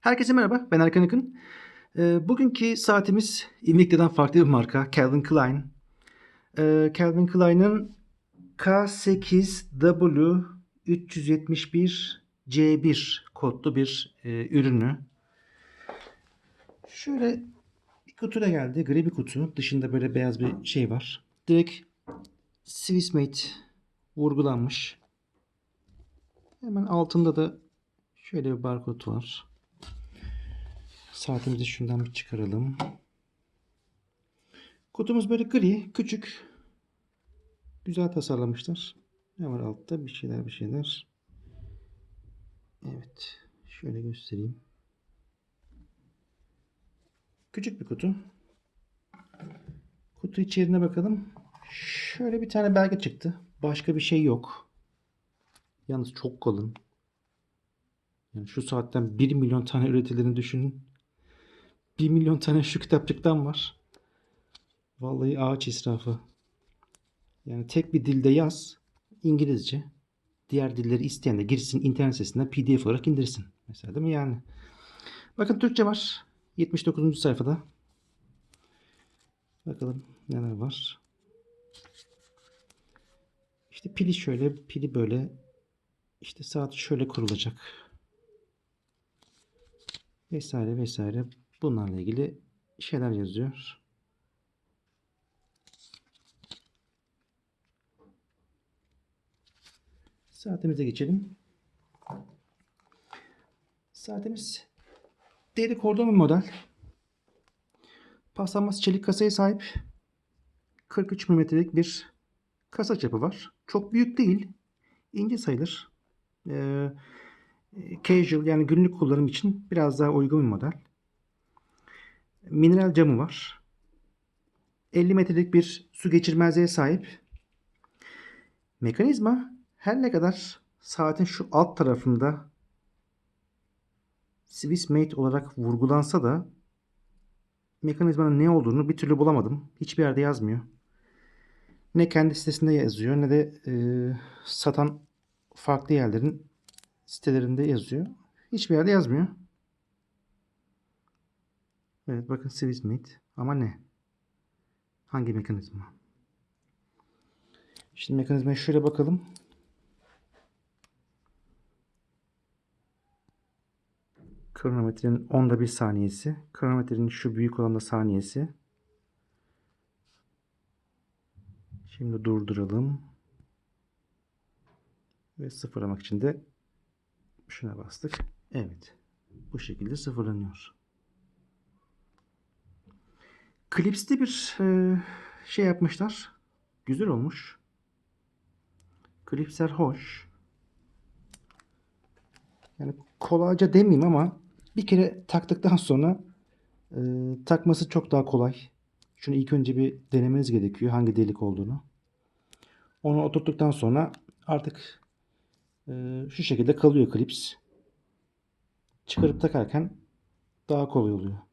Herkese merhaba, ben Erkan Akın. Ee, bugünkü saatimiz Invicta'dan farklı bir marka, Calvin Klein. Ee, Calvin Klein'ın K8W371C1 kodlu bir e, ürünü. Şöyle bir kutuyla geldi, gri bir kutu. Dışında böyle beyaz bir şey var. Direkt Swissmade vurgulanmış. Hemen altında da şöyle bir barkod var. Saatimizi şundan bir çıkaralım. Kutumuz böyle gri, küçük. Güzel tasarlamışlar. Ne var altta? Bir şeyler bir şeyler. Evet. Şöyle göstereyim. Küçük bir kutu. Kutu içeriğine bakalım. Şöyle bir tane belge çıktı. Başka bir şey yok. Yalnız çok kalın. Yani şu saatten 1 milyon tane üretildiğini düşünün. 1 milyon tane şu kitapçıktan var. Vallahi ağaç israfı. Yani tek bir dilde yaz. İngilizce. Diğer dilleri isteyen de girsin internet sitesinden pdf olarak indirsin. Mesela değil mi yani? Bakın Türkçe var. 79. sayfada. Bakalım neler var. İşte pili şöyle, pili böyle. İşte saat şöyle kurulacak. Vesaire vesaire. Bunlarla ilgili şeyler yazıyor. Saatimize geçelim. Saatimiz deri kordon model. Paslanmaz çelik kasaya sahip. 43 mm'lik bir kasa çapı var. Çok büyük değil. İnce sayılır. Ee, casual yani günlük kullanım için biraz daha uygun bir model. Mineral camı var. 50 metrelik bir su geçirmezliğe sahip. Mekanizma her ne kadar saatin şu alt tarafında Swiss Made olarak vurgulansa da mekanizmanın ne olduğunu bir türlü bulamadım. Hiçbir yerde yazmıyor. Ne kendi sitesinde yazıyor ne de e, satan farklı yerlerin sitelerinde yazıyor. Hiçbir yerde yazmıyor. Evet bakın Swiss Made ama ne? Hangi mekanizma? Şimdi mekanizmaya şöyle bakalım. Kronometrenin onda bir saniyesi. Kronometrenin şu büyük olan da saniyesi. Şimdi durduralım. Ve sıfırlamak için de şuna bastık. Evet. Bu şekilde sıfırlanıyor. Klips'te bir e, şey yapmışlar. Güzel olmuş. Klipsler hoş. Yani kolayca demeyeyim ama bir kere taktıktan sonra e, takması çok daha kolay. Şunu ilk önce bir denemeniz gerekiyor hangi delik olduğunu. Onu oturttuktan sonra artık e, şu şekilde kalıyor klips. Çıkarıp takarken daha kolay oluyor.